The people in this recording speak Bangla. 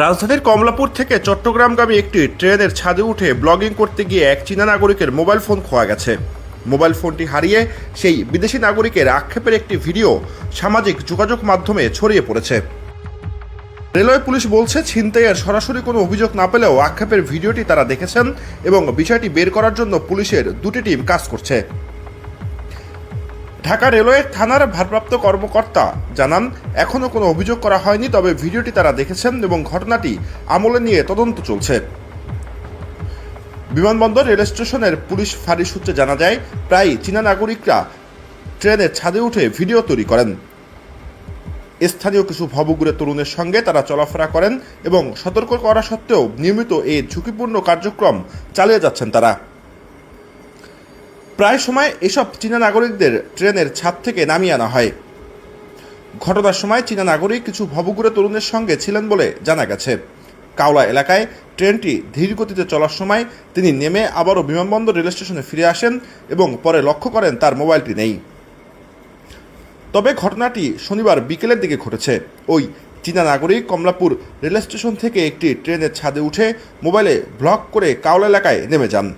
রাজধানীর কমলাপুর থেকে চট্টগ্রামগামী একটি ট্রেনের ছাদে উঠে ব্লগিং করতে গিয়ে এক চীনা নাগরিকের মোবাইল ফোন খোয়া গেছে। মোবাইল ফোনটি হারিয়ে সেই বিদেশি নাগরিকের আক্ষেপের একটি ভিডিও সামাজিক যোগাযোগ মাধ্যমে ছড়িয়ে পড়েছে। রেলওয়ে পুলিশ বলছে, ছিনতাইয়ের সরাসরি কোনো অভিযোগ না পেলেও আক্ষেপের ভিডিওটি তারা দেখেছেন এবং বিষয়টি বের করার জন্য পুলিশের দুটি টিম কাজ করছে। ঢাকা রেলওয়ে থানার ভারপ্রাপ্ত কর্মকর্তা জানান, এখনও কোনো অভিযোগ করা হয়নি, তবে ভিডিওটি তারা দেখেছেন এবং ঘটনাটি আমলে নিয়ে তদন্ত চলছে। বিমানবন্দর রেল স্টেশনের পুলিশ ফাঁড়ি সূত্রে জানা যায়, প্রায় চীনা নাগরিকরা ট্রেনের ছাদে উঠে ভিডিও তৈরি করেন। স্থানীয় কিছু ভবগুড়ে তরুণের সঙ্গে তারা চলাফেরা করেন এবং সতর্ক করা সত্ত্বেও নিয়মিত এই ঝুঁকিপূর্ণ কার্যক্রম চালিয়ে যাচ্ছেন তারা। প্রায় সময় এসব চীনা নাগরিকদের ট্রেনের ছাদ থেকে নামিয়ে আনা হয়। ঘটনার সময় চীনা নাগরিক কিছু ভবঘুরে তরুণের সঙ্গে ছিলেন বলে জানা গেছে। কাওলা এলাকায় ট্রেনটি ধীর গতিতে চলার সময় তিনি নেমে আবারও বিমানবন্দর রেল স্টেশনে ফিরে আসেন এবং পরে লক্ষ্য করেন তার মোবাইলটি নেই। তবে ঘটনাটি শনিবার বিকেলের দিকে ঘটেছে। ওই চীনা নাগরিক কমলাপুর রেল স্টেশন থেকে একটি ট্রেনের ছাদে উঠে মোবাইলে ব্লক করে কাওলা এলাকায় নেমে যান।